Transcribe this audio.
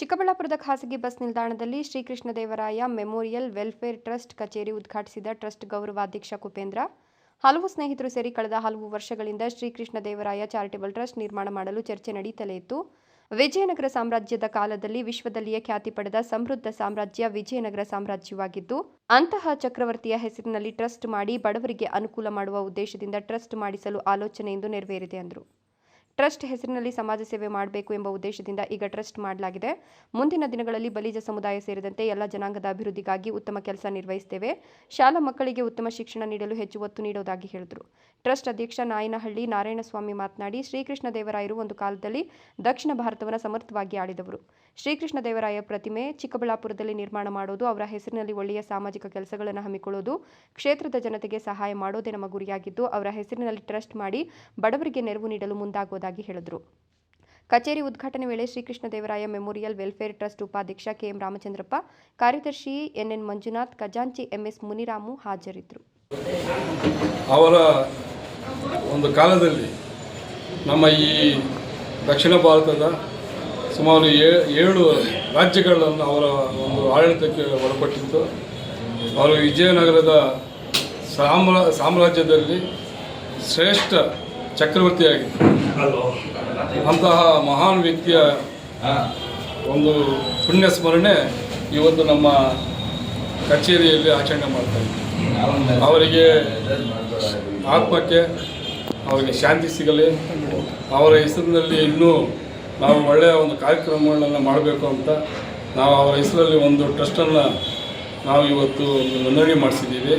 ಚಿಕ್ಕಬಳ್ಳಾಪುರದ ಖಾಸಗಿ ಬಸ್ ನಿಲ್ದಾಣದಲ್ಲಿ ಶ್ರೀಕೃಷ್ಣದೇವರಾಯ ಮೆಮೋರಿಯಲ್ ವೆಲ್ಫೇರ್ ಟ್ರಸ್ಟ್ ಕಚೇರಿ ಉದ್ಘಾಟಿಸಿದ ಟ್ರಸ್ಟ್ ಗೌರವಾಧ್ಯಕ್ಷ ಕುಪೇಂದ್ರ. ಹಲವು ಸ್ನೇಹಿತರು ಸೇರಿ ಕಳೆದ ಹಲವು ವರ್ಷಗಳಿಂದ ಶ್ರೀಕೃಷ್ಣದೇವರಾಯ ಚಾರಿಟೇಬಲ್ ಟ್ರಸ್ಟ್ ನಿರ್ಮಾಣ ಮಾಡಲು ಚರ್ಚೆ ನಡೆಯುತ್ತಲೇ ಇತ್ತು ವಿಜಯನಗರ ಸಾಮ್ರಾಜ್ಯದ ಕಾಲದಲ್ಲಿ ವಿಶ್ವದಲ್ಲಿಯೇ ಖ್ಯಾತಿ ಪಡೆದ ಸಮೃದ್ಧ ಸಾಮ್ರಾಜ್ಯ ವಿಜಯನಗರ ಸಾಮ್ರಾಜ್ಯವಾಗಿದ್ದು, ಅಂತಹ ಚಕ್ರವರ್ತಿಯ ಹೆಸರಿನಲ್ಲಿ ಟ್ರಸ್ಟ್ ಮಾಡಿ ಬಡವರಿಗೆ ಅನುಕೂಲ ಮಾಡುವ ಉದ್ದೇಶದಿಂದ ಟ್ರಸ್ಟ್ ಮಾಡಿಸಲು ಆಲೋಚನೆ ಇಂದು ನೆರವೇರಿದೆ ಎಂದರು ಟ್ರಸ್ಟ್ ಹೆಸರಿನಲ್ಲಿ ಸಮಾಜ ಸೇವೆ ಮಾಡಬೇಕು ಎಂಬ ಉದ್ದೇಶದಿಂದ ಈಗ ಟ್ರಸ್ಟ್ ಮಾಡಲಾಗಿದೆ. ಮುಂದಿನ ದಿನಗಳಲ್ಲಿ ಬಲಿಜ ಸಮುದಾಯ ಸೇರಿದಂತೆ ಎಲ್ಲ ಜನಾಂಗದ ಅಭಿವೃದ್ಧಿಗಾಗಿ ಉತ್ತಮ ಕೆಲಸ ನಿರ್ವಹಿಸುತ್ತೇವೆ ಶಾಲಾ ಮಕ್ಕಳಿಗೆ ಉತ್ತಮ ಶಿಕ್ಷಣ ನೀಡಲು ಹೆಚ್ಚು ಒತ್ತು ನೀಡುವುದಾಗಿ ಹೇಳಿದರು. ಟ್ರಸ್ಟ್ ಅಧ್ಯಕ್ಷ ನಾಯನಹಳ್ಳಿ ನಾರಾಯಣಸ್ವಾಮಿ ಮಾತನಾಡಿ, ಶ್ರೀಕೃಷ್ಣ ದೇವರಾಯರು ಒಂದು ಕಾಲದಲ್ಲಿ ದಕ್ಷಿಣ ಭಾರತವನ್ನು ಸಮರ್ಥವಾಗಿ ಆಳಿದವರು. ಶ್ರೀಕೃಷ್ಣ ದೇವರಾಯ ಪ್ರತಿಮೆ ಚಿಕ್ಕಬಳ್ಳಾಪುರದಲ್ಲಿ ನಿರ್ಮಾಣ ಮಾಡೋದು, ಅವರ ಹೆಸರಿನಲ್ಲಿ ಒಳ್ಳೆಯ ಸಾಮಾಜಿಕ ಕೆಲಸಗಳನ್ನು ಹಮ್ಮಿಕೊಳ್ಳೋದು, ಕ್ಷೇತ್ರದ ಜನತೆಗೆ ಸಹಾಯ ಮಾಡೋದೇ ನಮ್ಮ ಗುರಿಯಾಗಿದ್ದು, ಅವರ ಹೆಸರಿನಲ್ಲಿ ಟ್ರಸ್ಟ್ ಮಾಡಿ ಬಡವರಿಗೆ ನೆರವು ನೀಡಲು ಮುಂದಾಗುವುದಾಗಿ ಹೇಳಿದರು. ಕಚೇರಿ ಉದ್ಘಾಟನೆ ವೇಳೆ Srikrishna Devaraya memorial welfare trust ಉಪಾಧ್ಯಕ್ಷ ಕೆಎಂ ರಾಮಚಂದ್ರಪ್ಪ, ಕಾರ್ಯದರ್ಶಿ ಎನ್ಎನ್ ಮಂಜುನಾಥ್, ಖಜಾಂಚಿ ಎಂಎಸ್ ಮುನಿರಾಮು ಹಾಜರಿದ್ದರು. ಅವರ ಒಂದು ಕಾಲದಲ್ಲಿ ನಮ್ಮ ಈ ದಕ್ಷಿಣ ಭಾರತದ ಸುಮಾರು ಏಳು ರಾಜ್ಯಗಳನ್ನು ಅವರ ಒಂದು ಆಡಳಿತಕ್ಕೆ ಒಳಪಟ್ಟಿತ್ತು. ಅವರು ವಿಜಯನಗರದ ಸಾಮ್ರ, ಸಾಮ್ರಾಜ್ಯದಲ್ಲಿ ಶ್ರೇಷ್ಠ ಚಕ್ರವರ್ತಿಯಾಗಿದ್ದರು. ಅಂತಹ ಮಹಾನ್ ವ್ಯಕ್ತಿಯ ಒಂದು ಪುಣ್ಯ ಸ್ಮರಣೆ ಇವತ್ತು ನಮ್ಮ ಕಚೇರಿಯಲ್ಲಿ ಆಚರಣೆ ಮಾಡ್ತಾ ಇದ್ದೀವಿ ಅವರಿಗೆ ಆತ್ಮಕ್ಕೆ ಅವರಿಗೆ ಶಾಂತಿ ಸಿಗಲಿ. ಅವರ ಹೆಸರಿನಲ್ಲಿ ಇನ್ನೂ ನಾವು ಒಳ್ಳೆಯ ಒಂದು ಕಾರ್ಯಕ್ರಮಗಳನ್ನು ಮಾಡಬೇಕು ಅಂತ ನಾವು ಅವರ ಹೆಸರಲ್ಲಿ ಒಂದು ಟ್ರಸ್ಟನ್ನು ನಾವು ಇವತ್ತು ನೋಂದಣಿ ಮಾಡಿಸಿದ್ದೀವಿ.